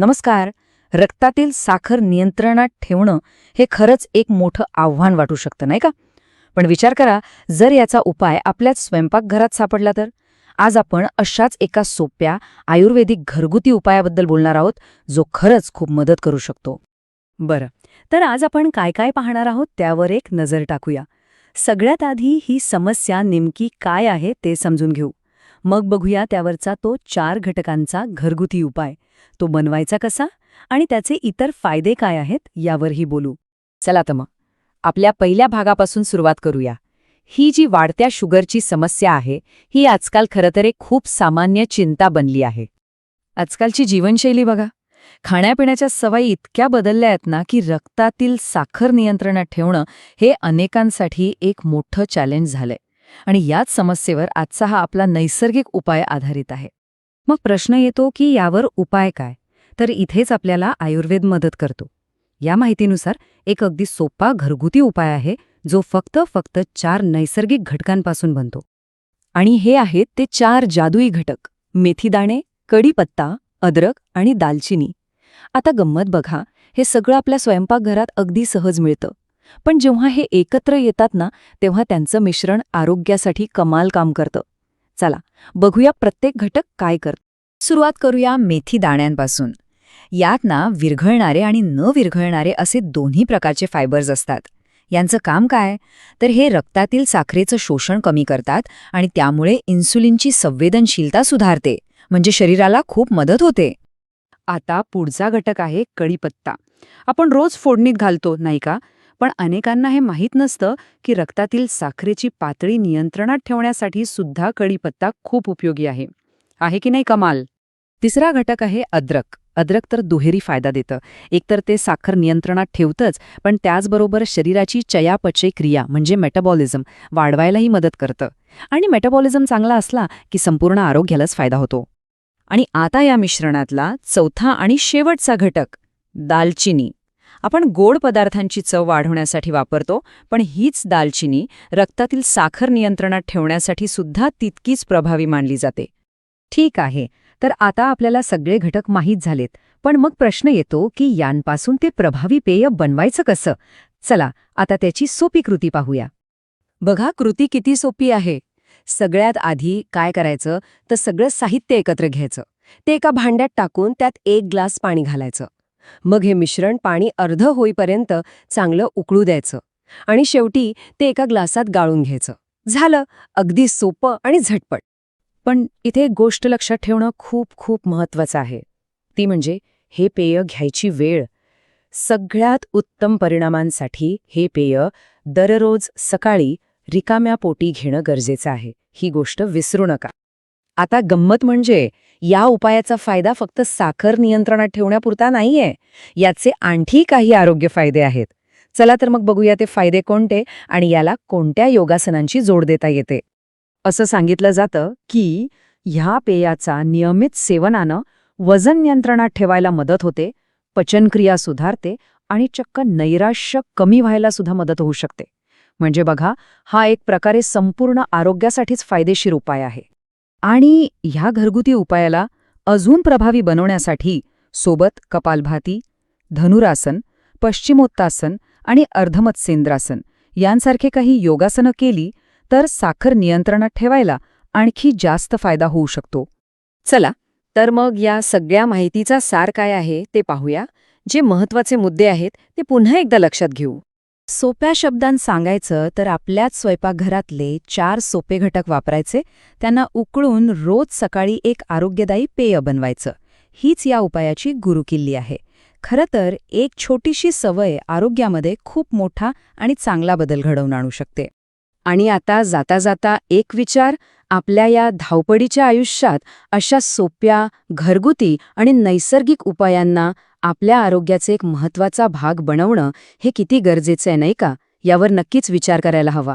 नमस्कार. रक्तातील साखर नियंत्रणात ठेवणं हे खरंच एक मोठं आव्हान वाटू शकतं नाही का? पण विचार करा जर याचा उपाय आपल्याच स्वयंपाकघरात सापडला तर? आज आपण अशाच एका सोप्या आयुर्वेदिक घरगुती उपायाबद्दल बोलणार आहोत जो खरंच खूप मदत करू शकतो. बरं तर आज आपण काय काय पाहणार आहोत त्यावर एक नजर टाकूया. सगळ्यात आधी ही समस्या नेमकी काय आहे ते समजून घेऊ. मग बघूया त्यावरचा तो चार घटकांचा घरगुती उपाय. तो बनवायचा कसा आणि त्याचे इतर फायदे काय आहेत यावरही बोलू. चला तर मग आपल्या पहिल्या भागापासून सुरुवात करूया. ही जी वाढत्या शुगरची समस्या आहे ही आजकाल खरंतर एक खूप सामान्य चिंता बनली आहे. आजकालची जीवनशैली बघा. खाण्यापिण्याच्या सवयी इतक्या बदलल्या आहेत ना की रक्तातील साखर नियंत्रणात ठेवणं हे अनेकांसाठी एक मोठं चॅलेंज झालंय. आणि याच समस्येवर आजचा हा आपला नैसर्गिक उपाय आधारित आहे. मग प्रश्न येतो की यावर उपाय काय? तर इथेच आपल्याला आयुर्वेद मदत करतो. या माहितीनुसार एक अगदी सोपा घरगुती उपाय आहे जो फक्त फक्त चार नैसर्गिक घटकांपासून बनतो. आणि हे आहेत ते चार जादुई घटक मेथीदाणे कढीपत्ता अद्रक आणि दालचिनी. आता गंमत बघा हे सगळं आपल्या स्वयंपाकघरात अगदी सहज मिळतं. पण जेव्हा हे एकत्र येतात ना तेव्हा त्यांचं मिश्रण आरोग्यासाठी कमाल काम करतं. चला बघूया प्रत्येक घटक काय करत. सुरुवात करूया मेथी दाण्यांपासून. यात ना विरघळणारे आणि न विरघळणारे असे दोन्ही प्रकारचे फायबर्स असतात. यांचं काम काय? तर हे रक्तातील साखरेचं शोषण कमी करतात आणि त्यामुळे इन्सुलिनची संवेदनशीलता सुधारते म्हणजे शरीराला खूप मदत होते. आता पुढचा घटक आहे कढीपत्ता. आपण रोज फोडणीत घालतो नाही का? पण अनेकांना हे माहीत नसतं की रक्तातील साखरेची पातळी नियंत्रणात ठेवण्यासाठी सुद्धा कढीपत्ता खूप उपयोगी आहे. आहे की नाही कमाल? तिसरा घटक आहे अद्रक. अद्रक तर दुहेरी फायदा देतं. एकतर ते साखर नियंत्रणात ठेवतंच पण त्याचबरोबर शरीराची चयापचय क्रिया म्हणजे मेटाबॉलिझम वाढवायलाही मदत करतं. आणि मेटाबॉलिझम चांगला असला की संपूर्ण आरोग्यालाच फायदा होतो. आणि आता या मिश्रणातला चौथा आणि शेवटचा घटक दालचिनी. आपण गोड पदार्थांची चव वाढवण्यासाठी वापरतो पण हीच दालचिनी रक्तातील साखर नियंत्रणात ठेवण्यासाठी सुद्धा तितकीच प्रभावी मानली जाते. ठीक आहे तर आता आपल्याला सगळे घटक माहीत झालेत पण मग प्रश्न येतो की यांपासून ते प्रभावी पेय बनवायचं कसं? चला आता त्याची सोपी कृती पाहूया. बघा कृती किती सोपी आहे. सगळ्यात आधी काय करायचं? तर सगळं साहित्य एकत्र घ्यायचं. ते एका भांड्यात टाकून त्यात एक ग्लास पाणी घालायचं. मग हे मिश्रण पाणी अर्ध होईपर्यंत चांगलं उकळू द्यायचं आणि शेवटी ते एका ग्लासात गाळून घ्यायचं. झालं. अगदी सोपं आणि झटपट. पण इथे एक गोष्ट लक्षात ठेवणं खूप खूप महत्वाचं आहे. ती म्हणजे हे पेय घ्यायची वेळ. सगळ्यात उत्तम परिणामांसाठी हे पेय दररोज सकाळी रिकाम्या पोटी घेणं गरजेचं आहे. ही गोष्ट विसरू नका. आता गंमत म्हणजे या उपायाचा फायदा फक्त साखर नियंत्रणात ठेवण्यापुरता नाहीये. याचे आणखी काही आरोग्य फायदे आहेत. चला तर मग बघूया ते फायदे कोणते आणि याला कोणत्या योगासनांची जोड देता येते. असं सांगितलं जातं की ह्या पेयाचा नियमित सेवनानं वजन नियंत्रणात ठेवायला मदत होते पचनक्रिया सुधारते आणि चक्क नैराश्य कमी व्हायला सुद्धा मदत होऊ शकते. म्हणजे बघा हा एक प्रकारे संपूर्ण आरोग्यासाठीच फायदेशीर उपाय आहे. आणि ह्या घरगुती उपायाला अजून प्रभावी बनवण्यासाठी सोबत कपालभाती धनुरासन पश्चिमोत्तासन आणि अर्धमत्सेंद्रासन यांसारखे काही योगासनं केली तर साखर नियंत्रणात ठेवायला आणखी जास्त फायदा होऊ शकतो. चला तर मग या सगळ्या माहितीचा सार काय आहे ते पाहूया. जे महत्त्वाचे मुद्दे आहेत ते पुन्हा एकदा लक्षात घेऊ. सोप्या शब्दांत सांगायचं तर आपल्याच स्वयंपाकघरातले चार सोपे घटक वापरायचे त्यांना उकळून रोज सकाळी एक आरोग्यदायी पेय बनवायचं. हीच या उपायाची गुरुकिल्ली आहे. खरं तर एक छोटीशी सवय आरोग्यामध्ये खूप मोठा आणि चांगला बदल घडवून आणू शकते. आणि आता जाता जाता एक विचार आपल्या या धावपडीच्या आयुष्यात अशा सोप्या घरगुती आणि नैसर्गिक उपायांना आपल्या आरोग्याचे एक महत्त्वाचा भाग बनवणं हे किती गरजेचं आहे नाही का? यावर नक्कीच विचार करायला हवा.